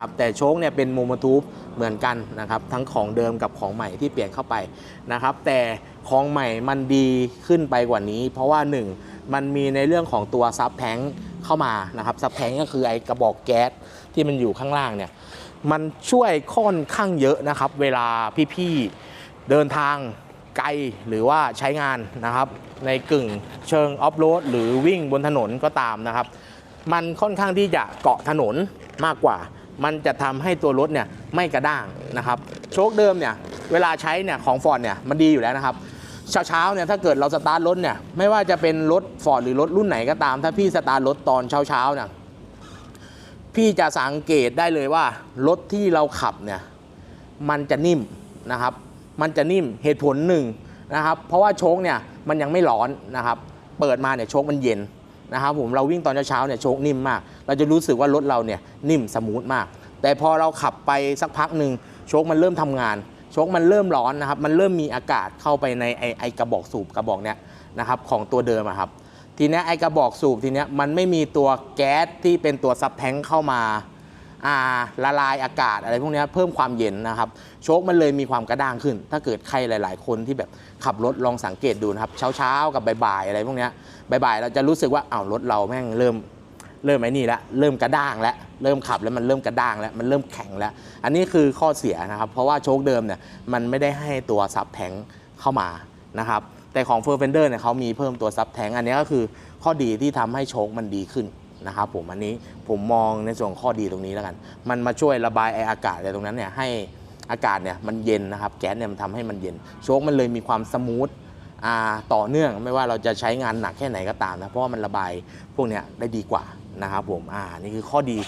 ครับแต่โชคเนี่ยเป็นโมโมทูบเหมือนกันนะครับทั้งของเดิมกับของใหม่ที่เปลี่ยนเข้าไปนะครับแต่ของใหม่มันดีขึ้นไปกว่านี้ เพราะว่า 1 มันมีในเรื่องของตัวซับแทงเข้ามานะครับซับแทงก็คือไอ้กระบอกแก๊สที่มันอยู่ข้างล่างเนี่ยมันช่วยค่อนข้างเยอะนะครับ เวลาพี่ๆเดินทางไกลหรือว่าใช้งานนะครับในกึ่งเชิงออฟโรดหรือวิ่งบนถนนก็ตามนะครับ มันค่อนข้างที่จะเกาะถนนมากกว่า มันจะทำให้ตัวรถเนี่ยไม่กระด้างนะครับโชคเดิมเนี่ยเวลาใช้เนี่ยของฟอร์ดเนี่ยมันดีอยู่แล้วนะครับเช้าเช้าๆเนี่ยถ้าเกิดเราสตาร์ทรถเนี่ยไม่ว่าจะเป็นรถฟอร์ดหรือรถรุ่นไหนก็ตาม ถ้าพี่สตาร์ทรถตอนเช้าเช้าๆเนี่ยพี่จะสังเกตได้เลยว่ารถที่เราขับเนี่ยมันจะนิ่มนะครับ มันจะนิ่มเหตุผลหนึ่งนะครับ เพราะว่าโชคเนี่ยมันยังไม่ร้อนนะครับ เปิดมาเนี่ยโชคมันเย็น นะครับผมเราวิ่งตอนเช้าๆเนี่ยโชคนิ่มมาก เราจะรู้สึกว่ารถเราเนี่ยนิ่มสมูทมาก แต่พอเราขับไปสักพักหนึ่งโชคมันเริ่มทำงาน โชคมันเริ่มร้อนนะครับมันเริ่มมีอากาศเข้าไปในไอไอกระบอกสูบกระบอกเนี้ยนะครับของตัวเดิมอะครับทีนี้ไอกระบอกสูบทีนี้มันไม่มีตัวแก๊สที่เป็นตัวซับแทงเข้ามา ละลายอากาศอะไรพวกนี้เพิ่มความเย็นนะครับ โชคมันเลยมีความกระด้างขึ้น ถ้าเกิดใครหลาย ๆ คนที่แบบขับรถลองสังเกตดูนะครับ เช้า ๆ กับบ่าย ๆ อะไรพวกนี้บ่าย ๆ เราจะรู้สึกว่าอ้าวรถเราแม่งเริ่มเริ่มไอ้นี่แล้วเริ่มกระด้างแล้วเริ่มขับแล้วมันเริ่มกระด้างแล้วมันเริ่มแข็งแล้ว อันนี้คือข้อเสียนะครับ เพราะว่าโชคเดิมเนี่ยมันไม่ได้ให้ตัวซับแทงเข้ามานะครับแต่ของเฟอร์เฟนเดอร์เนี่ยเขามีเพิ่มตัวซับแทงอันนี้ก็คือข้อดีที่ทำให้โชคมันดีขึ้น นะครับผมอันนี้ผมมองในส่วนข้อดีตรงนี้แล้วกัน มันมาช่วยระบายไออากาศอะไรตรงนั้นเนี่ยให้อากาศเนี่ยมันเย็นนะครับแก๊สเนี่ยมันทำให้มันเย็นโชคมันเลยมีความสมูทต่อเนื่องไม่ว่าเราจะใช้งานหนักแค่ไหนก็ตามนะเพราะว่ามันระบายพวกเนี้ยได้ดีกว่านะครับผมอ่านี่คือข้อดี